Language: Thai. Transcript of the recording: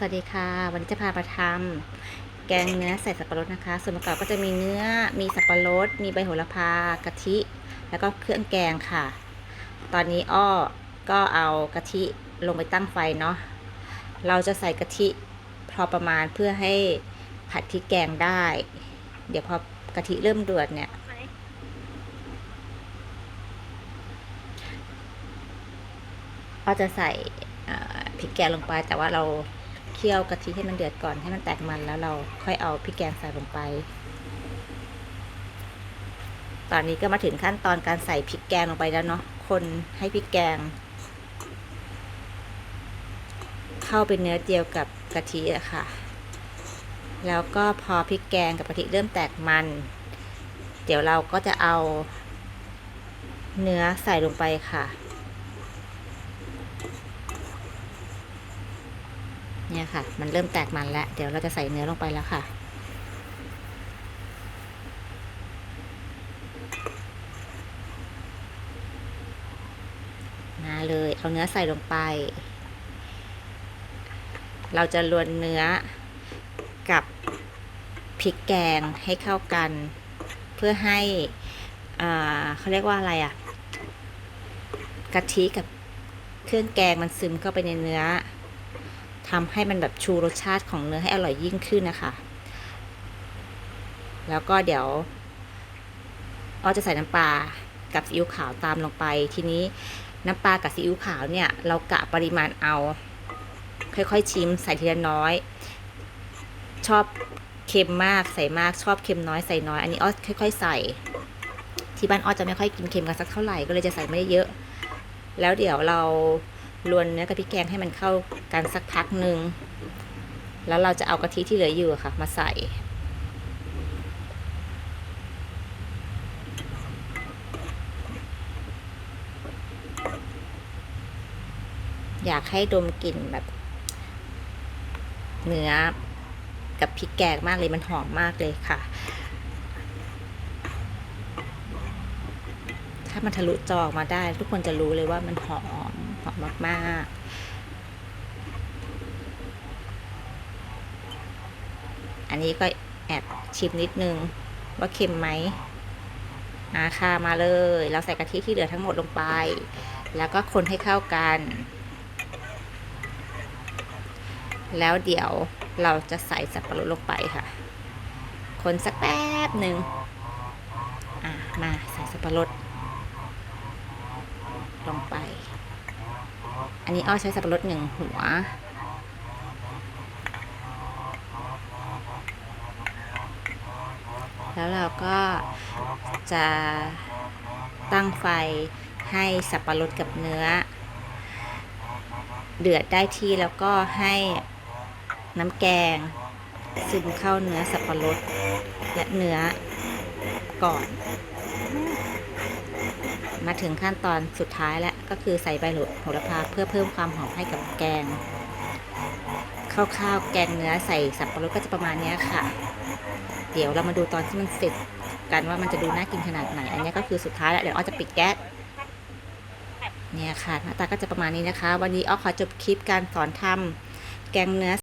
สวัสดีค่ะ วันนี้จะพามาทำแกงเนื้อใส่สับปะรดนะคะ ส่วนประกอบก็จะมีเนื้อมีสับปะรด มีใบโหระพากะทิ แล้วก็เครื่องแกงค่ะ ตอนนี้อ้อก็เอากะทิลงไปตั้งไฟเนาะเราจะใส่กะทิพอประมาณเพื่อให้ผัดพริกแกงได้ เดี๋ยวพอกะทิเริ่มเดือดเนี่ยก็จะใส่เอ่อพริกแกงลงไปแต่ว่าเรา เคี่ยวกะทิให้มันเดือดก่อนให้มันแตกมันแล้วเราค่อยเอาพริกแกงใส่ลงไป ตอนนี้ก็มาถึงขั้นตอนการใส่พริกแกงลงไปแล้วเนาะ คนให้พริกแกง เข้าเป็นเนื้อเดียวกับกะทิอะค่ะ แล้วก็พอพริกแกงกับกะทิเริ่มแตกมัน เดี๋ยวเราก็จะเอาเนื้อใส่ลงไปค่ะ เนี่ยค่ะ มันเริ่มแตกมันแล้ว เดี๋ยวเราจะใส่เนื้อลงไปแล้วค่ะ มาเลย เอาเนื้อใส่ลงไป เราจะลวนเนื้อกับพริกแกงให้เข้ากัน เพื่อให้เขาเรียกว่าอะไรอะกะทิกับเครื่องแกงมันซึมเข้าไปในเนื้อ ทำให้มันแบบชูรสชาติของเนื้อให้อร่อยยิ่งขึ้นนะคะ แล้วก็เดี๋ยวอ้อจะใส่น้ำปลากับซีอิ๊วขาวตามลงไป ทีนี้น้ำปลากับซีอิ๊วขาวเนี่ย เรากะปริมาณเอา ค่อยๆชิมใส่ทีละน้อย ชอบเค็มมากใส่มากชอบเค็มน้อยใส่น้อย อันนี้อ้อค่อย ๆ ใส่ ที่บ้านอ้อจะไม่ค่อยกินเค็มกันสักเท่าไหร่ก็เลยจะใส่ไม่ได้เยอะ แล้วเดี๋ยวเรา ลวนเนื้อกับพริกแกงให้มันเข้ากันสักพักหนึ่งแล้วเราจะเอากะทิที่เหลืออยู่ค่ะ มาใส่ อยากให้ดมกลิ่นแบบเนื้อกับพริกแกงมากเลยมันหอมมากเลยค่ะ ถ้ามันทะลุจอออกมาได้ ทุกคนจะรู้เลยว่ามันหอม อมมากๆอันนี้ก็แอบชิมนิดนึง ว่าเค็มไหมอาค่ะมาเลย เราใส่กะทิที่เหลือทั้งหมดลงไป แล้วก็คนให้เข้ากัน แล้วเดี๋ยวเราจะใส่สับปะรดลงไปค่ะ คนสักแป๊บหนึ่งอะมาใส่สับปะรดลงไป อันนี้อ้อใช้สับปะรดหนึ่งหัว แล้วเราก็จะตั้งไฟให้สับปะรดกับเนื้อ เดือดได้ที่แล้วก็ให้น้ำแกงซึมเข้าเนื้อสับปะรดและเนื้อก่อน มาถึงขั้นตอนสุดท้ายแล้วก็คือใส่ใบโหระพาเพื่อเพิ่มความหอมให้กับแกงคร่าวๆแกงเนื้อใส่สับปะรดก็จะประมาณนี้ค่ะ เดี๋ยวเรามาดูตอนที่มันเสร็จกันว่ามันจะดูน่ากินขนาดไหน อันนี้ก็คือสุดท้ายแล้วเดี๋ยวอ้อจะปิดแก๊สเนี่ยค่ะหน้าตาก็จะประมาณนี้นะคะ วันนี้อ้อขอจบคลิปการสอนทำแกงเนื้อ